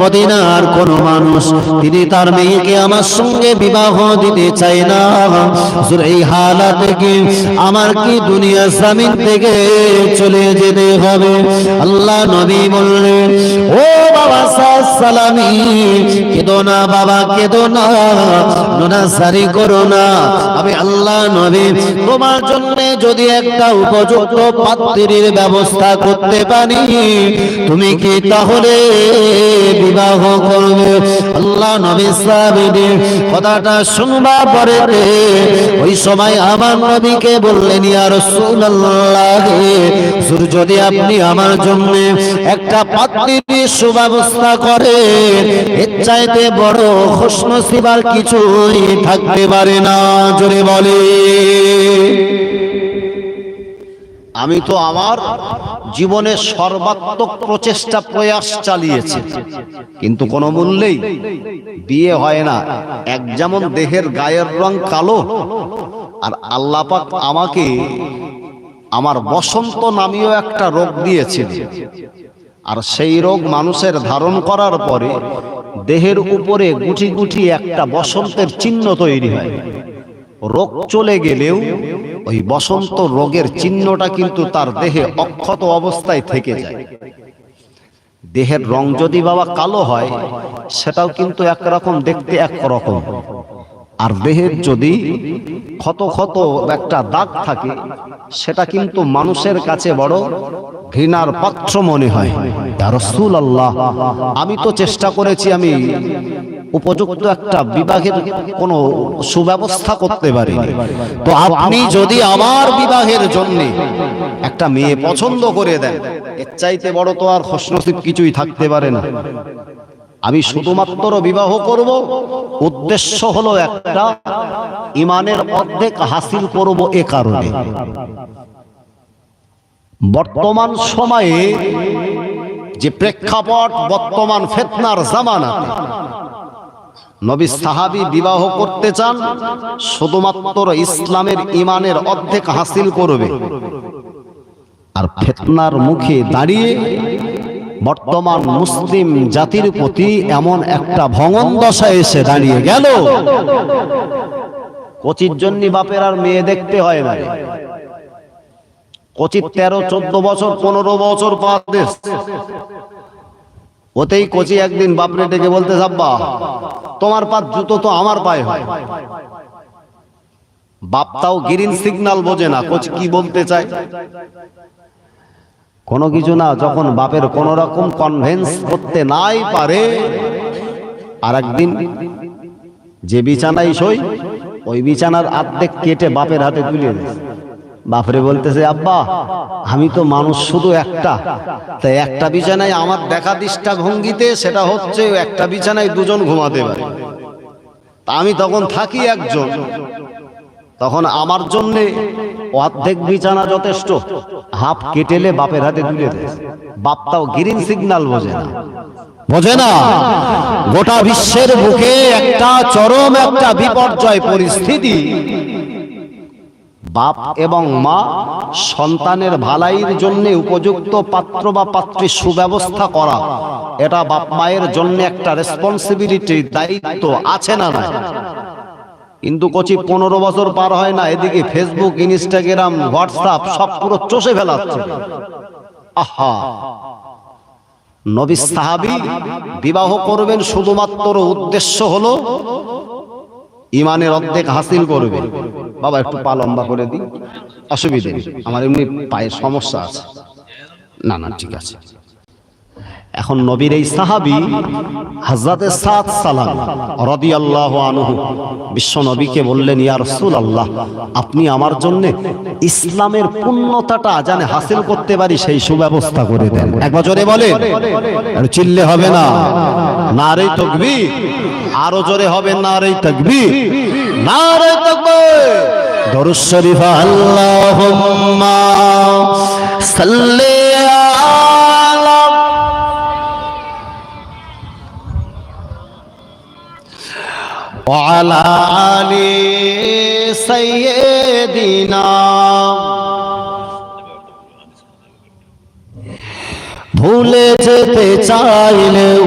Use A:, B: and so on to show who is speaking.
A: মদিনার কোন মানুষ, তিনি তার মেয়েকে আমার সঙ্গে বিবাহ দিতে চায় না। এই হালাতে কি আমার কি দুনিয়া জামিন থেকে চলে যেতে হবে? আল্লাহ নবী বললেন, ও বাবা সালামি, কেদো না বাবা, কেদো না সারি করো না। আমি আল্লাহ নবী, তোমার জন্য যদি একটা উপযুক্ত পাত্রীর ব্যবস্থা করতে পারি, তুমি কি তাহলে বিবাহ করবে। আল্লাহ নবী সাহাবীদের কথাটা শুনবা পরে ওই সময় আমার নবীকে বললেন, ইয়া রাসূলুল্লাহ হুজুর যদি আপনি আমার জন্য একটা পাত্রীর সুব্যবস্থা করেন। এর চাইতে বড় খুশনসিবার কিছুই থাকতে পারে না। জোরে বলে।
B: আমি তো আমার জীবনে সর্বাত্মক প্রচেষ্টা, প্রয়াস চালিয়েছি। কিন্তু কোনো মূল্যেই বিয়ে হয় না। এক যেমন দেহের গায়ের রং কালো, আর আল্লাপাক আমাকে আমার বসন্ত নামীয় একটা রোগ দিয়েছিল আর সেই রোগ মানুষের ধারণ করার পরে দেহের উপরে গুটি গুটি একটা বসন্তের চিহ্ন তৈরি হয়। রোগ চলে গেলেও ওই বসন্ত রোগের চিহ্নটা কিন্তু তার দেহে অক্ষত অবস্থায় থেকে যায়। দেহের রং যদি বাবা কালো হয়, সেটাও কিন্তু একরকম দেখতে একরকম। আর দেহের যদি ক্ষত ক্ষত একটা দাগ থাকে, সেটা কিন্তু মানুষের কাছে বড় ঘৃণার পাত্র মনে হয়। আল্লাহ আমি তো চেষ্টা করেছি আমি উপযুক্ত একটা বিবাহের কোনো সুব্যবস্থা করতে পারি
A: তো আপনি যদি আমার বিবাহের জন্য
B: একটা মেয়ে পছন্দ করে দেন, এর চাইতে বড় তো আর খসনসিব কিছুই থাকতে পারে না। আমি শুধুমাত্র বিবাহ করব, উদ্দেশ্য হলো একটা ইমানের অর্ধেক হাসিল করব এ কারণে। বর্তমান সময়ে যে প্রেক্ষাপট বর্তমান ফেতনার জামানা, নবী সাহাবি বিবাহ করতে চান, শুধুমাত্র ইসলামের ইমানের অর্ধেক হাসিল করবে। আর ফেতনার মুখে দাঁড়িয়ে বর্তমান মুসলিম জাতির প্রতি এমন একটা ভঙন দশা এসে দাঁড়িয়ে গেল। কচির জন্য বাপের আর মেয়ে দেখতে হয় না। কচির তেরো চোদ্দ বছর পনেরো বছর পাদেশ ওতেই কচি একদিন বাপরে ডেকে বলতে সাব্বা তোমার পা জুতো তো আমার পায়ে হয়। বাপটাও গ্রিন সিগন্যাল বোঝে না কোচ কি বলতে চায়। কোনো কিছু না যখন বাপের কোন রকম কনভেন্স করতে নাই পারে আর একদিন যে বিছানায় সই ওই বিছানার আর্ধেক কেটে বাপের হাতে তুলে দেয়। বাপরে বলতেছে, আব্বা, আমি তো মানুষ শুধু একটা। তাই একটা বিছানায় আমার দেখা দিষ্ঠা ভঙ্গিতে সেটা হচ্ছে একটা বিছানায় দুজন ঘুমাতে পারে। আমি তখন থাকি একজন। তখন আমার জন্য অর্ধেক বিছানা যথেষ্ট। হাফ কেটেলে বাপের হাতে তুলে দেয়। বাপটাও গ্রিন সিগন্যাল বোঝে না।
A: বোঝে না। গোটা বিশ্বের বুকে একটা চরম, একটা বিপর্যয় পরিস্থিতি।
B: বাপ এবং মা সন্তানের ভালাইয়ের জন্য উপযুক্ত পাত্র বা পাত্রীর সুব্যবস্থা করা। এটা বাপ মায়ের জন্য একটা রেসপন্সিবিলিটি দায়িত্ব আছে না না কিন্তু কচি পনেরো বছর পার হয় না, এদিকে ফেসবুক ইনস্টাগ্রাম হোয়াটসঅ্যাপ সব পুরো চষে ফেলাচ্ছে। আহা! নবী সাহাবি বিবাহ করবেন শুধুমাত্র উদ্দেশ্য হলো, ইমানের অর্ধেক হাসিল করবে। বাবা, একটু পা লম্বা করে দিই। অসুবিধে নেই। আমার এমনি পায়ের সমস্যা আছে। না না, ঠিক আছে। এখন নবীর এই সাহাবি হাজরাতে সাত সালাম রদি আল্লাহ আনহু বিশ্ব নবীকে বললেন, ইয়া রসুল আল্লাহ আপনি আমার জন্য ইসলামের পূর্ণতাটা জানে হাসিল করতে পারি, সেই সুব্যবস্থা করে দেন। এক বছরে বলে। চিল্লে হবে না। না রে তকবি আরও জোরে হবে না রে তকবি না রে তকবি
A: দরুদ শরীফ আল্লাহুম্মা সাল্লি
B: وعلى آل سيدنا
A: ভুলে যেতে চাইলেও